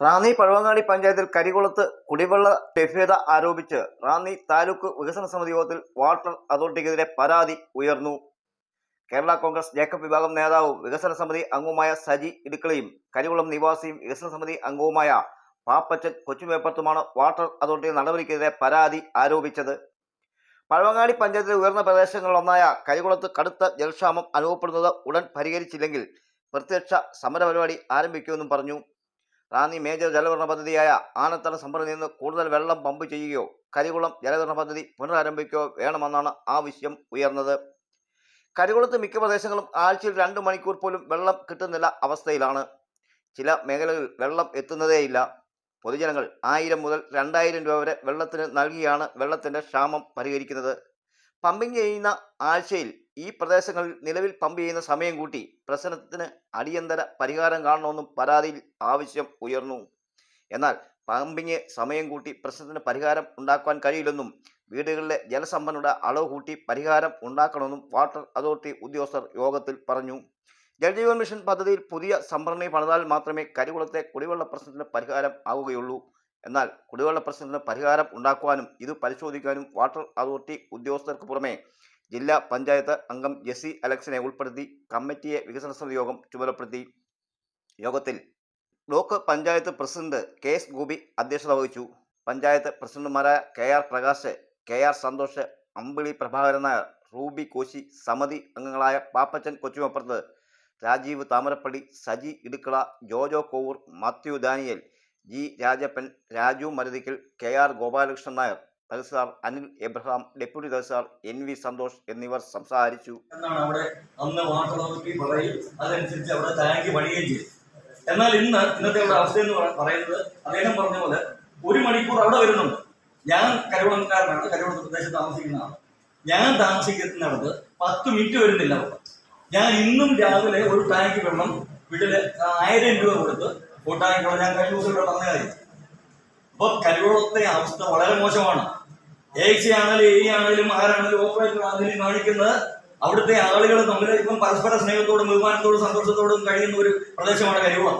റാന്നി പഴവങ്ങാടി പഞ്ചായത്തിൽ കരികുളത്ത് കുടിവെള്ള ലഭ്യത ആരോപിച്ച് റാന്നി താലൂക്ക് വികസന സമിതി യോഗത്തിൽ വാട്ടർ അതോറിറ്റിക്കെതിരെ പരാതി ഉയർന്നു. കേരള കോൺഗ്രസ് ജേക്കബ് വിഭാഗം നേതാവും വികസന സമിതി അംഗവുമായ സജി ഇടുക്കളയും കരികുളം നിവാസിയും വികസന സമിതി അംഗവുമായ പാപ്പച്ചൻ കൊച്ചുമേപ്പത്തുമാണ് വാട്ടർ അതോറിറ്റി നടപടിക്കെതിരെ പരാതി ആരോപിച്ചത്. പഴവങ്ങാടി പഞ്ചായത്തിലെ ഉയർന്ന പ്രദേശങ്ങളിലൊന്നായ കരികുളത്ത് കടുത്ത ജലക്ഷാമം അനുഭവപ്പെടുന്നത് ഉടൻ പരിഹരിച്ചില്ലെങ്കിൽ പ്രത്യക്ഷ സമരപരിപാടി ആരംഭിക്കുമെന്നും പറഞ്ഞു. റാന്നി മേജർ ജലവിതരണ പദ്ധതിയായ ആനത്തല സംഭരണിയിൽ നിന്ന് കൂടുതൽ വെള്ളം പമ്പ് ചെയ്യുകയോ കരികുളം ജലവിതരണ പദ്ധതി പുനരാരംഭിക്കുകയോ വേണമെന്നാണ് ആവശ്യം ഉയർന്നത്. കരികുളത്ത് മിക്ക പ്രദേശങ്ങളും ആഴ്ചയിൽ രണ്ട് മണിക്കൂർ പോലും വെള്ളം കിട്ടുന്നില്ല അവസ്ഥയിലാണ്. ചില മേഖലകളിൽ വെള്ളം എത്തുന്നതേയില്ല. പൊതുജനങ്ങൾ ആയിരം മുതൽ രണ്ടായിരം രൂപ വരെ വെള്ളത്തിന് നൽകിയാണ് വെള്ളത്തിന്റെ ക്ഷാമം പരിഹരിക്കുന്നത്. പമ്പിങ് ചെയ്യുന്ന ആഴ്ചയിൽ ഈ പ്രദേശങ്ങളിൽ നിലവിൽ പമ്പ് ചെയ്യുന്ന സമയം കൂട്ടി പ്രശ്നത്തിന് അടിയന്തര പരിഹാരം കാണണമെന്നും പരാതിയിൽ ആവശ്യം ഉയർന്നു. എന്നാൽ പമ്പിങ് സമയം കൂട്ടി പ്രശ്നത്തിന് പരിഹാരം ഉണ്ടാക്കുവാൻ കഴിയില്ലെന്നും വീടുകളിലെ ജലസമ്പന്നയുടെ അളവ് കൂട്ടി പരിഹാരം ഉണ്ടാക്കണമെന്നും വാട്ടർ അതോറിറ്റി ഉദ്യോഗസ്ഥർ യോഗത്തിൽ പറഞ്ഞു. ജലജീവൻ മിഷൻ പദ്ധതിയിൽ പുതിയ സംഭരണി പണിതാൽ മാത്രമേ കരികുളത്തെ കുടിവെള്ള പ്രശ്നത്തിന് പരിഹാരം ആവുകയുള്ളൂ. എന്നാൽ കുടിവെള്ള പ്രശ്നത്തിന് പരിഹാരം ഉണ്ടാക്കുവാനും ഇത് പരിശോധിക്കാനും വാട്ടർ അതോറിറ്റി ഉദ്യോഗസ്ഥർക്ക് പുറമെ ജില്ലാ പഞ്ചായത്ത് അംഗം ജെസി അലക്സിനെ ഉൾപ്പെടുത്തി കമ്മിറ്റിയെ വികസന സമിതി യോഗം ചുമതലപ്പെടുത്തി. യോഗത്തിൽ block panchayat president K S Gopi അധ്യക്ഷത വഹിച്ചു. പഞ്ചായത്ത് പ്രസിഡന്റുമാരായ K R Prakash K R Santhosh Ambili Prabhakaran Nair Ruby Koshy സമിതി അംഗങ്ങളായ Pappachan Kochumappurathu Rajeev Thamarappally Saji Idukkala Jojo Kovoor Mathew Daniel G. Rajappan Raju Maruthikkal K. R. Gopalakrishnan Nair tahsildar Anil Abraham deputy tahsildar N. V. Santhosh എന്നിവർ സംസാരിച്ചു. എന്നാണ് അവിടെ അന്ന് water അതനുസരിച്ച് അവിടെ എന്നാൽ ഇന്ന് ഇന്നത്തെ അവിടെ അവസ്ഥ എന്ന് പറ- പറയുന്നത് അദ്ദേഹം പറഞ്ഞ പോലെ ഒരു മണിക്കൂർ അവിടെ വരുന്നുണ്ട്. ഞാൻ കരുവളക്കാരനാണ് കരുവളത്ത് പ്രദേശത്ത് താമസിക്കുന്നതാണ്. ഞാൻ താമസിക്കുന്നിടത്ത് പത്ത് മിനിറ്റ് വരുന്നില്ല ഞാൻ ഇന്നും രാവിലെ ഒരു ടാങ്ക് വെള്ളം വീട്ടിൽ ആയിരം രൂപ കൊടുത്ത് വെള്ളം ഞാൻ കഴിഞ്ഞ ദിവസം ഇവിടെ പറഞ്ഞ കാര്യം അപ്പൊ കരുവളത്തെ അവസ്ഥ വളരെ മോശമാണ്. എ സി ആണെങ്കിലും എ ആണെങ്കിലും ആരാണെങ്കിലും ഓപ്പറേറ്റർ ആണെങ്കിലും കാണിക്കുന്നത് അവിടുത്തെ ആളുകൾ തമ്മിൽ ഇപ്പം പരസ്പര സ്നേഹത്തോടും ബഹുമാനത്തോടും സന്തോഷത്തോടും കഴിയുന്ന ഒരു പ്രദേശമാണ് കരുവളം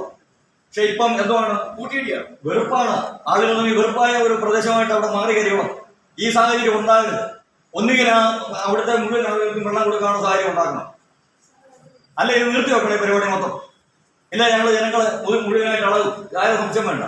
പക്ഷെ ഇപ്പം എന്തുവാണ്? കൂട്ടിയിടിയാണ് വെറുപ്പാണ്. ആളുകൾ തമ്മിൽ വെറുപ്പായ ഒരു പ്രദേശമായിട്ട് അവിടെ മാറി കരികുളം ഈ സാഹചര്യം ഉണ്ടാകരുത്. ഒന്നുകിൽ ആ അവിടുത്തെ മുഴുവൻ ആളുകൾക്കും വെള്ളം കൊടുക്കാനുള്ള സാഹചര്യം ഉണ്ടാക്കണം. അല്ലെങ്കിൽ ഇത് നിർത്തി വെക്കണം ഈ പരിപാടി മൊത്തം. ഇല്ല ഞങ്ങൾ ജനങ്ങളെ മുഴുവനായിട്ട് അളവ് ആരും സംശയം വേണ്ട.